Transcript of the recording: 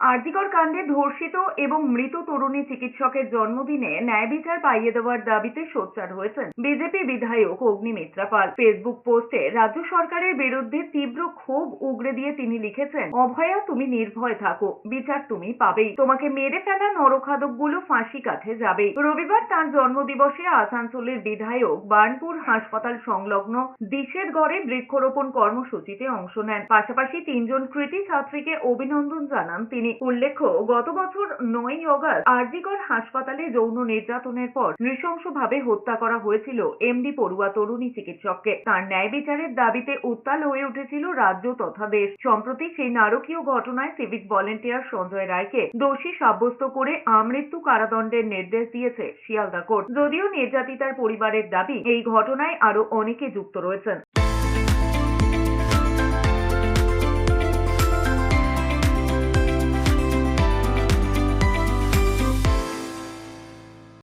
আরজিকর কাণ্ডে ধর্ষিত এবং মৃত তরুণী চিকিৎসকের জন্মদিনে ন্যায় বিচার পাইয়ে দেওয়ার দাবিতে সোচ্চার হয়েছেন বিজেপি বিধায়ক অগ্নিমিত্রা পাল। ফেসবুক পোস্টে, রাজ্য সরকারের বিরুদ্ধে তীব্র ক্ষোভ উগরে দিয়ে তিনি লিখেছেন, অভয়া তুমি নির্ভয় থাকো, বিচার তুমি পাবেই। তোমাকে মেরে ফেলা নরখাদকগুলো ফাঁসি কাঠে যাবে রবিবার তার জন্মদিবসে আসানসোলের বিধায়ক বার্নপুর হাসপাতাল সংলগ্ন দিশের গড়ে বৃক্ষরোপণ কর্মসূচিতে অংশ নেন। পাশাপাশি তিনজন কৃতি ছাত্রীকে অভিনন্দন জানান তিনি। উল্লেখ্য, গত বছর নয় অগস্ট আরজিকর হাসপাতালে যৌন নির্যাতনের পর নৃশংসভাবে হত্যা করা হয়েছিল এমডি পড়ুয়া তরুণী চিকিৎসককে। তার ন্যায় বিচারের দাবিতে উত্তাল হয়ে উঠেছিল রাজ্য তথা দেশ। সম্প্রতি সেই নারকীয় ঘটনায় সিভিক ভলেন্টিয়ার সঞ্জয় রায়কে দোষী সাব্যস্ত করে আমৃত্যু কারাদণ্ডের নির্দেশ দিয়েছে শিয়ালদা কোর্ট। যদিও নির্যাতিতার পরিবারের দাবি, এই ঘটনায় আরও অনেকে যুক্ত রয়েছেন।